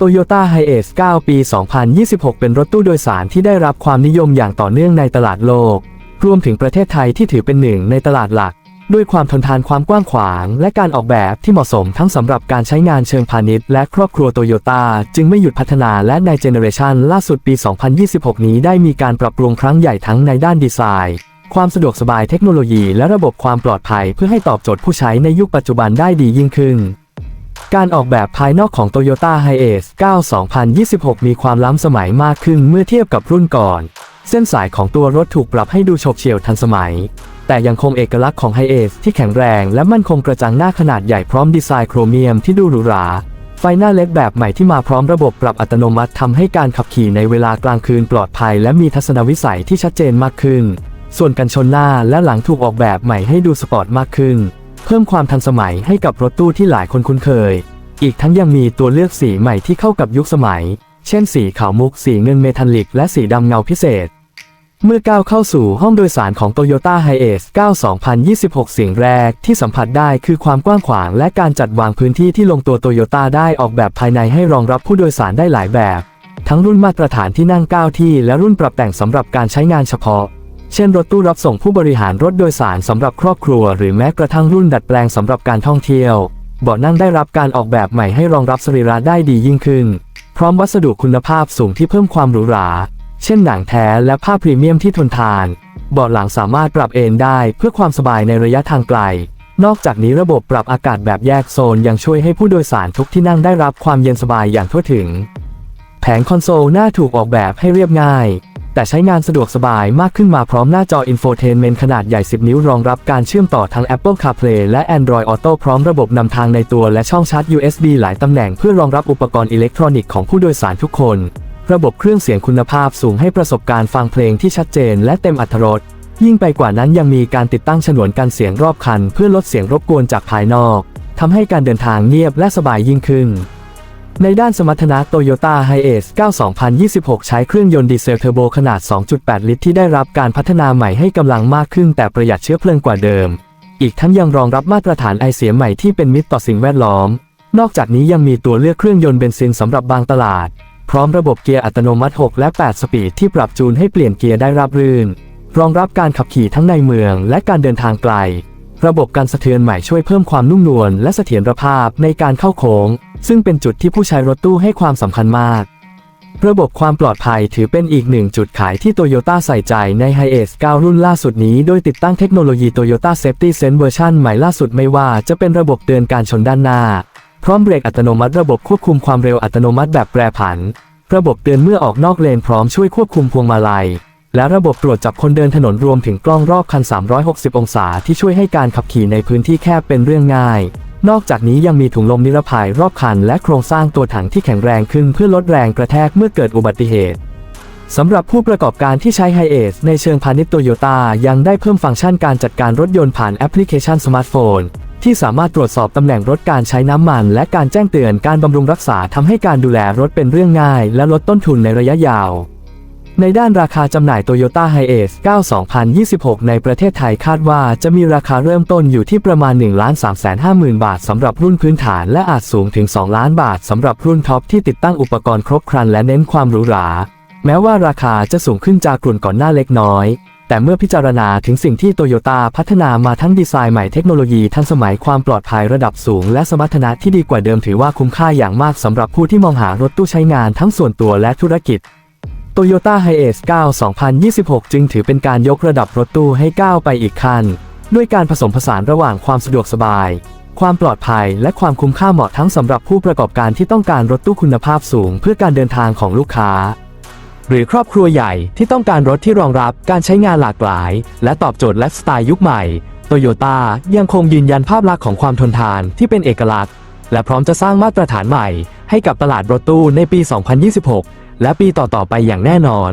Toyota Hiace 9 ปี 2026 เป็นรถตู้โดยสารที่ได้รับความนิยมอย่างต่อเนื่องในตลาดโลก รวมถึงประเทศไทยที่ถือเป็นหนึ่งในตลาดหลัก ด้วยความทนทานความกว้างขวาง และการออกแบบที่เหมาะสมทั้งสำหรับการใช้งานเชิงพาณิชย์และครอบครัวโตโยต้าจึงไม่หยุดพัฒนาและในเจเนอเรชันล่าสุดปี 2026 นี้ได้มีการปรับปรุงครั้งใหญ่ทั้งในด้านดีไซน์ความสะดวกสบายเทคโนโลยีและระบบความปลอดภัยเพื่อให้ตอบโจทย์ผู้ใช้ในยุคปัจจุบันได้ดียิ่งขึ้น การออกแบบภายนอกของ Toyota Hiace 9 2026 มีความล้ำสมัยมากขึ้นเมื่อเทียบกับรุ่นก่อน เส้นสายของตัวรถถูกปรับให้ดูโฉบเฉี่ยวทันสมัย แต่ยังคงเอกลักษณ์ของ Hiace ที่แข็งแรงและมั่นคงกระจังหน้าขนาดใหญ่พร้อมดีไซน์โครเมียมที่ดูหรูหราไฟหน้าเล็ดแบบใหม่ที่มาพร้อมระบบปรับอัตโนมัติทำให้การขับขี่ในเวลากลางคืนปลอดภัย และมีทัศนวิสัยที่ชัดเจนมากขึ้น ส่วนกันชนหน้าและหลังถูกออกแบบใหม่ให้ดูสปอร์ตมากขึ้น เพิ่มความทันสมัยให้กับรถตู้ที่หลายคนคุ้นเคย อีกทั้งยังมีตัวเลือกสีใหม่ที่เข้ากับยุคสมัย เช่นสีขาวมุก สีเงินเมทัลลิก และสีดำเงาพิเศษ เมื่อก้าวเข้าสู่ห้องโดยสารของ Toyota Hiace 9 2026 สิ่งแรกที่สัมผัสได้คือความกว้างขวางและการจัดวางพื้นที่ที่ลงตัว Toyota ได้ออกแบบภายในให้รองรับผู้โดยสารได้หลายแบบ ทั้งรุ่นมาตรฐานที่นั่ง 9 ที่ และรุ่นปรับแต่งสำหรับการใช้งานเฉพาะ เช่นรถตู้รับส่งผู้บริหารรถโดยสารสำหรับครอบครัว หรือแม้กระทั่งรุ่นดัดแปลงสำหรับการท่องเที่ยว เบาะนั่งได้รับการออกแบบใหม่ให้รองรับสรีระได้ดียิ่งขึ้น พร้อมวัสดุคุณภาพสูงที่เพิ่มความหรูหรา เช่นหนังแท้และผ้าพรีเมียมที่ทนทาน เบาะหลังสามารถปรับเอนได้เพื่อความสบายในระยะทางไกล นอกจากนี้ระบบปรับอากาศแบบแยกโซนยังช่วยให้ผู้โดยสารทุกที่นั่งได้รับความเย็นสบายอย่างทั่วถึง แผงคอนโซลหน้าถูกออกแบบให้เรียบง่าย แต่ใช้งานสะดวกสบายมากขึ้นมาพร้อมหน้าจออินโฟเทนเมนต์ขนาดใหญ่ 10 นิ้วรองรับการเชื่อมต่อทั้ง Apple CarPlay และ Android Auto พร้อมระบบนำทางในตัวและช่องชาร์จ USB หลายตำแหน่งเพื่อรองรับอุปกรณ์อิเล็กทรอนิกส์ของผู้โดยสารทุกคน ระบบเครื่องเสียงคุณภาพสูงให้ประสบการณ์ฟังเพลงที่ชัดเจนและเต็มอรรถรสยิ่งไปกว่านั้นยังมีการติดตั้งฉนวนกันเสียงรอบคัน เพื่อลดเสียงรบกวนจากภายนอกทำให้การเดินทางเงียบและสบายยิ่งขึ้น ในด้านสมรรถนะ Toyota Hiace 9 2026 ใช้เครื่องยนต์ดีเซลเทอร์โบขนาด 2.8 ลิตรที่ได้รับการพัฒนาใหม่ให้กำลังมากขึ้นแต่ประหยัดเชื้อเพลิงกว่าเดิม อีกทั้งยังรองรับมาตรฐานไอเสียใหม่ที่เป็นมิตรต่อสิ่งแวดล้อม นอกจากนี้ยังมีตัวเลือกเครื่องยนต์เบนซินสำหรับบางตลาด พร้อมระบบเกียร์อัตโนมัติ 6 และ 8 สปีดที่ปรับจูนให้เปลี่ยนเกียร์ได้ราบรื่น รองรับการขับขี่ทั้งในเมืองและการเดินทางไกล ระบบการสะเทือนใหม่ช่วยเพิ่มความนุ่มนวลและเสถียรภาพในการเข้าโค้ง ซึ่งเป็นจุดที่ผู้ใช้รถตู้ให้ความสำคัญมาก ระบบความปลอดภัยถือเป็นอีกหนึ่งจุดขายที่โตโยต้าใส่ใจใน Hiace 9รุ่นล่าสุดนี้ โดยติดตั้งเทคโนโลยี Toyota Safety Sense เวอร์ชันใหม่ล่าสุดไม่ว่าจะเป็นระบบเตือนการชนด้านหน้า พร้อมเบรกอัตโนมัติระบบควบคุมความเร็วอัตโนมัติแบบแปรผัน ระบบเตือนเมื่อออกนอกเลนพร้อมช่วยควบคุมพวงมาลัย และระบบตรวจจับคนเดินถนนรวมถึงกล้องรอบคัน 360 องศาที่ช่วยให้การขับขี่ในพื้นที่แคบเป็นเรื่องง่าย นอกจากนี้ยังมีถุงลมนิรภัยรอบคัน และโครงสร้างตัวถังที่แข็งแรงขึ้นเพื่อลดแรงกระแทกเมื่อเกิดอุบัติเหตุสำหรับผู้ประกอบการที่ใช้ Hiace ในเชิงพาณิชย์โตโยต้ายังได้เพิ่มฟังก์ชันการจัดการรถยนต์ผ่านแอปพลิเคชันสมาร์ทโฟน ที่สามารถตรวจสอบตำแหน่งรถการใช้น้ำมัน และการแจ้งเตือนการบำรุงรักษาทำให้การดูแลรถเป็นเรื่องง่าย และลดต้นทุนในระยะยาว ในด้านราคาจำหน่าย Toyota Hiace 9 2026 ในประเทศไทยคาดว่าจะมีราคาเริ่มต้นอยู่ที่ประมาณ 1 3 5 0 0 0 0 บาทสำหรับรุ่นพื้นฐานและอาจสูงถึง 2 ล้านบาทสำหรับรุ่นท็อปที่ติดตั้งอุปกรณ์ครบครันและเน้นความหรูหรา แม้ว่าราคาจะสูงขึ้นจากกลุ่นก่อนหน้าเล็กน้อย แต่เมื่อพิจารณาถึงสิ่งที่โตโยต้าพัฒนามาทั้งดีไซน์ใหม่เทคโนโลยีทันสมัยความปลอดภัยระดับสูง และสมรรถนะที่ดีกว่าเดิมถือว่าคุ้มค่าอย่างมากสำหรับผู้ที่มองหารถตู้ใช้งานทั้งส่วนตัวและธุรกิจ Toyota Hiace 9 2026 จึงถือเป็นการยกระดับรถตู้ให้ก้าวไปอีกขั้น ด้วยการผสมผสานระหว่างความสะดวกสบาย ความปลอดภัยและความคุ้มค่าเหมาะทั้งสำหรับผู้ประกอบการที่ต้องการรถตู้คุณภาพสูงเพื่อการเดินทางของลูกค้า หรือครอบครัวใหญ่ที่ต้องการรถที่รองรับการใช้งานหลากหลาย และตอบโจทย์ไลฟ์สไตล์ยุคใหม่โตโยต้ายังคงยืนยันภาพลักษณ์ของความทนทานที่เป็นเอกลักษณ์ และพร้อมจะสร้างมาตรฐานใหม่ให้กับตลาดรถตู้ในปี 2026 และปีต่อๆไปอย่างแน่นอน